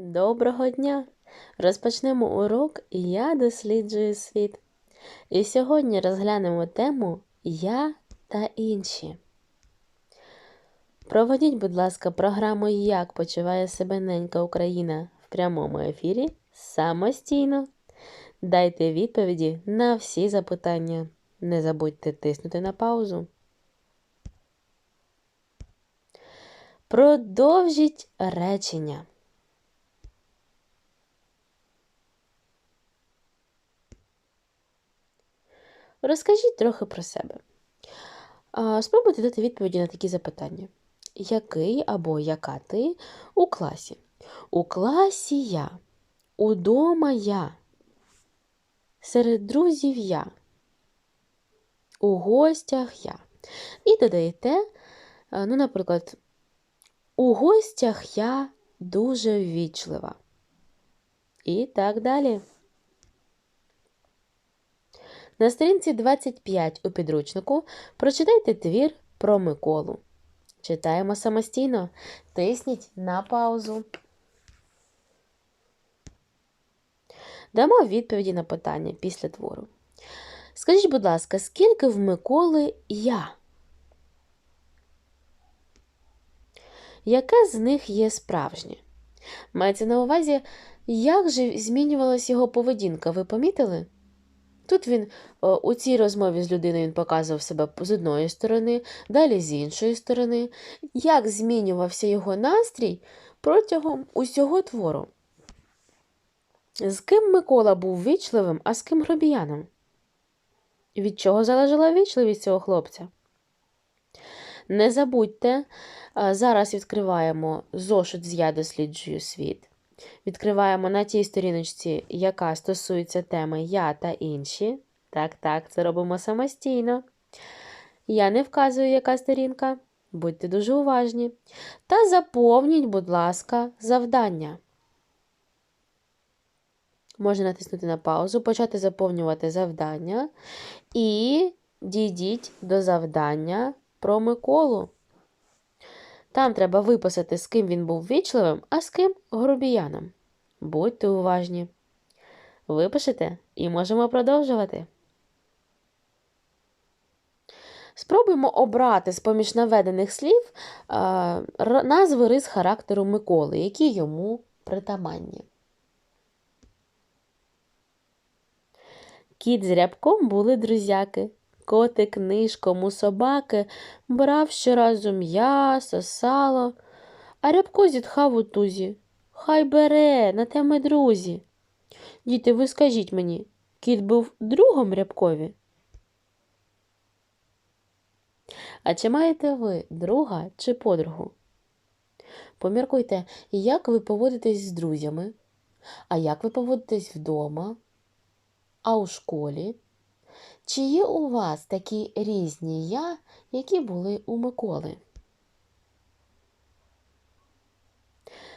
Доброго дня! Розпочнемо урок Я досліджую світ. І сьогодні розглянемо тему Я та інші. Проводіть, будь ласка, програму Як почуває себе ненька Україна в прямому ефірі самостійно. Дайте відповіді на всі запитання. Не забудьте тиснути на паузу. Продовжіть речення. Розкажіть трохи про себе. Спробуйте дати відповіді на такі запитання. Який або яка ти у класі? У класі я. Удома я. Серед друзів я. У гостях я. І додаєте, ну, наприклад, у гостях я дуже ввічлива. І так далі. На сторінці 25 у підручнику прочитайте твір про Миколу. Читаємо самостійно. Тисніть на паузу. Дамо відповіді на питання після твору. Скажіть, будь ласка, скільки в Миколи я? Яке з них є справжнє? Мається на увазі, як же змінювалася його поведінка, ви помітили? Тут він у цій розмові з людиною він показував себе з одної сторони, далі з іншої сторони, як змінювався його настрій протягом усього твору. З ким Микола був вічливим, а з ким гробіяном? Від чого залежала вічливість цього хлопця? Не забудьте, зараз відкриваємо зошит з Я досліджую світ. Відкриваємо на тій сторіночці, яка стосується теми Я та інші. Так, так, це робимо самостійно. Я не вказую, яка сторінка. Будьте дуже уважні. Та заповніть, будь ласка, завдання. Можна натиснути на паузу, почати заповнювати завдання. І дійдіть до завдання про Миколу. Там треба виписати, з ким він був вічливим, а з ким грубіяном. Будьте уважні. Випишете і можемо продовжувати. Спробуємо обрати з поміж наведених слів а, назви рис характеру Миколи, які йому притаманні. Кіт з рябком були друзяки. Котик нишком собаки брав щоразу м'ясо, сало, а рябко зітхав у тузі. Хай бере, на те ми друзі. Діти, ви скажіть мені, кіт був другом рябкові? А чи маєте ви друга чи подругу? Поміркуйте, як ви поводитесь з друзями, а як ви поводитесь вдома, а у школі? Чи є у вас такі різні я, які були у Миколи?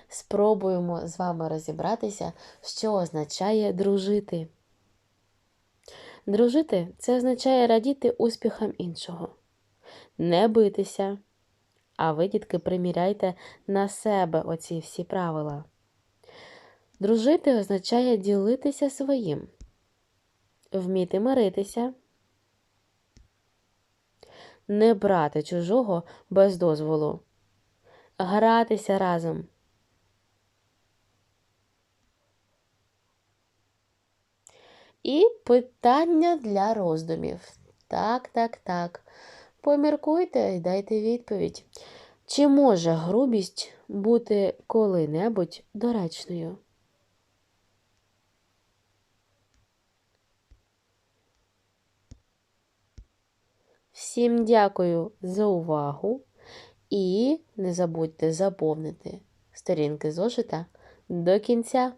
Спробуємо з вами розібратися, що означає дружити. Дружити це означає радіти успіхам іншого, не битися. А ви, дітки, приміряйте на себе оці всі правила. Дружити означає ділитися своїм, вміти миритися, не брати чужого без дозволу, гратися разом. І питання для роздумів. Так, так, так. Поміркуйте і дайте відповідь. Чи може грубість бути коли-небудь доречною? Всім дякую за увагу і не забудьте заповнити сторінки зошита до кінця.